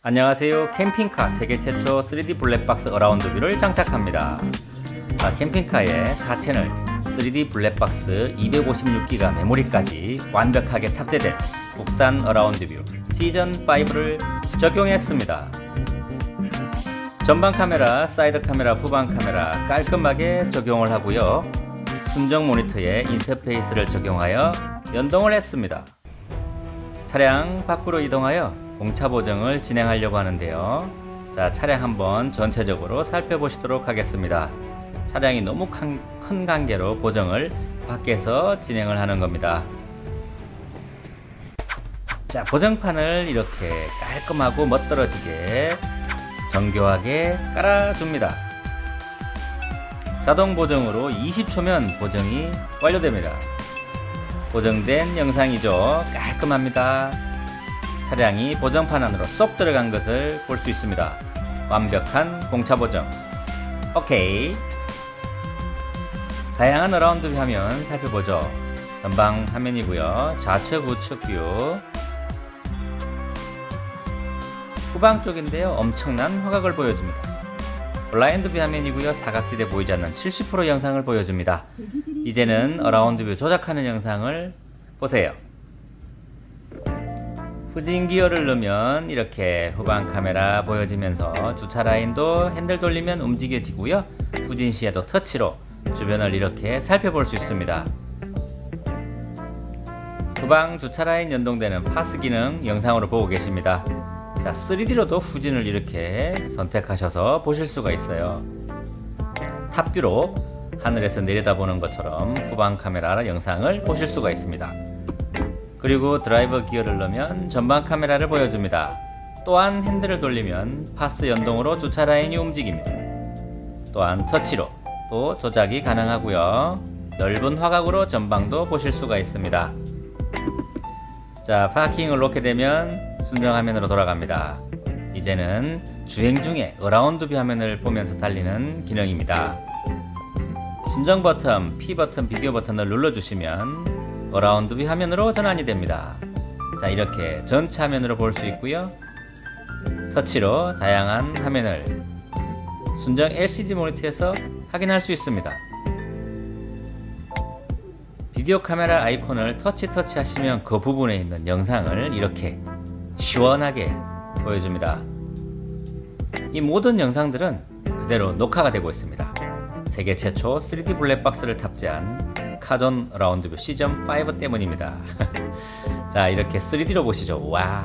안녕하세요. 캠핑카 세계 최초 3D 블랙박스 어라운드 뷰를 장착합니다. 자, 캠핑카에 4채널 3D 블랙박스 256기가 메모리까지 완벽하게 탑재된 국산 어라운드 뷰 시즌 5를 적용했습니다. 전방 카메라, 사이드 카메라, 후방 카메라 깔끔하게 적용을 하고요. 순정 모니터에 인터페이스를 적용하여 연동을 했습니다. 차량 밖으로 이동하여 공차 보정을 진행하려고 하는데요. 자, 차량 한번 전체적으로 살펴보시도록 하겠습니다. 차량이 너무 큰, 큰 관계로 보정을 밖에서 진행을 하는 겁니다. 자, 보정판을 이렇게 깔끔하고 멋들어지게 정교하게 깔아줍니다. 자동 보정으로 20초면 보정이 완료됩니다. 보정된 영상이죠. 깔끔합니다. 차량이 보정판 안으로 쏙 들어간 것을 볼 수 있습니다. 완벽한 공차 보정. 오케이. 다양한 어라운드 화면 살펴보죠. 전방 화면이고요. 좌측 우측 뷰. 후방 쪽인데요. 엄청난 화각을 보여줍니다. 블라인드 뷰 화면이고요. 사각지대 보이지 않는 70% 영상을 보여줍니다. 이제는 어라운드 뷰 조작하는 영상을 보세요. 후진 기어를 넣으면 이렇게 후방 카메라 보여지면서 주차 라인도 핸들 돌리면 움직여지고요. 후진 시에도 터치로 주변을 이렇게 살펴볼 수 있습니다. 후방 주차 라인 연동되는 파스 기능 영상으로 보고 계십니다. 자, 3D로도 후진을 이렇게 선택하셔서 보실 수가 있어요. 탑뷰로 하늘에서 내려다보는 것처럼 후방 카메라 영상을 보실 수가 있습니다. 그리고 드라이버 기어를 넣으면 전방 카메라를 보여줍니다. 또한 핸들을 돌리면 파스 연동으로 주차 라인이 움직입니다. 또한 터치로 또 조작이 가능하고요. 넓은 화각으로 전방도 보실 수가 있습니다. 자, 파킹을 놓게 되면 순정 화면으로 돌아갑니다. 이제는 주행 중에 어라운드 뷰 화면을 보면서 달리는 기능입니다. 순정 버튼, P 버튼, 비디오 버튼을 눌러주시면 어라운드 뷰 화면으로 전환이 됩니다. 자, 이렇게 전체 화면으로 볼 수 있고요. 터치로 다양한 화면을 순정 LCD 모니터에서 확인할 수 있습니다. 비디오 카메라 아이콘을 터치 터치 하시면 그 부분에 있는 영상을 이렇게 시원하게 보여줍니다. 이 모든 영상들은 그대로 녹화가 되고 있습니다. 세계 최초 3D 블랙박스를 탑재한 카존 라운드뷰 시즌 5 때문입니다. 자, 이렇게 3D로 보시죠. 와.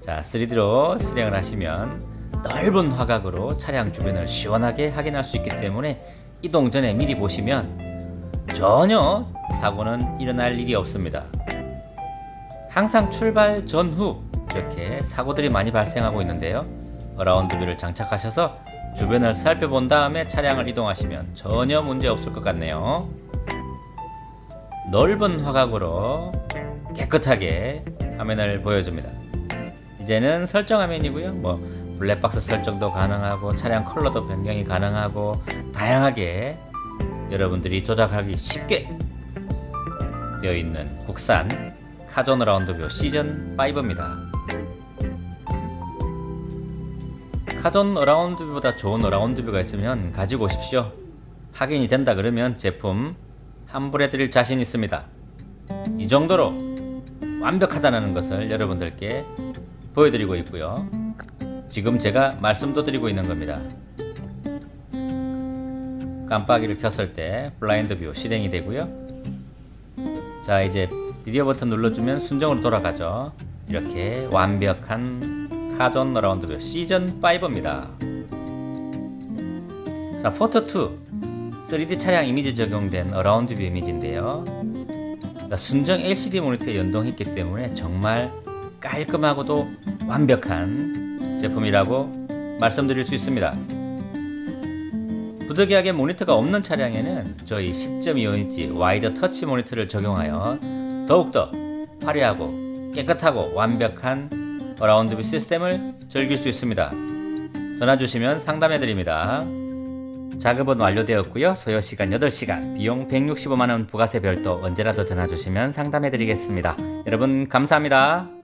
자, 3D로 실행을 하시면 넓은 화각으로 차량 주변을 시원하게 확인할 수 있기 때문에 이동 전에 미리 보시면 전혀 사고는 일어날 일이 없습니다. 항상 출발 전후 이렇게 사고들이 많이 발생하고 있는데요. 어라운드 뷰를 장착하셔서 주변을 살펴본 다음에 차량을 이동하시면 전혀 문제 없을 것 같네요. 넓은 화각으로 깨끗하게 화면을 보여줍니다. 이제는 설정 화면이고요. 뭐 블랙박스 설정도 가능하고 차량 컬러도 변경이 가능하고 다양하게 여러분들이 조작하기 쉽게 되어 있는 국산 카존 라운드뷰 시즌 5입니다. 카존 어라운드뷰보다 좋은 어라운드뷰가 있으면 가지고 오십시오. 확인이 된다 그러면 제품 환불해 드릴 자신 있습니다. 이 정도로 완벽하다는 것을 여러분들께 보여드리고 있고요. 지금 제가 말씀도 드리고 있는 겁니다. 깜빡이를 켰을 때 블라인드 뷰 실행이 되고요. 자, 이제 비디오 버튼 눌러주면 순정으로 돌아가죠. 이렇게 완벽한 카존 라운드 뷰 시즌 5입니다. 자, 포토 2 3D 차량 이미지 적용된 어라운드 뷰 이미지인데요. 자, 순정 LCD 모니터에 연동했기 때문에 정말 깔끔하고 완벽한 제품이라고 말씀드릴 수 있습니다. 부득이하게 모니터가 없는 차량에는 저희 10.25인치 와이드 터치 모니터를 적용하여 더욱더 화려하고 깨끗하고 완벽한 어라운드 뷰 시스템을 즐길 수 있습니다. 전화 주시면 상담해 드립니다. 작업은 완료되었고요. 소요 시간 8시간, 비용 165만원 부가세 별도 언제라도 전화 주시면 상담해 드리겠습니다. 여러분 감사합니다.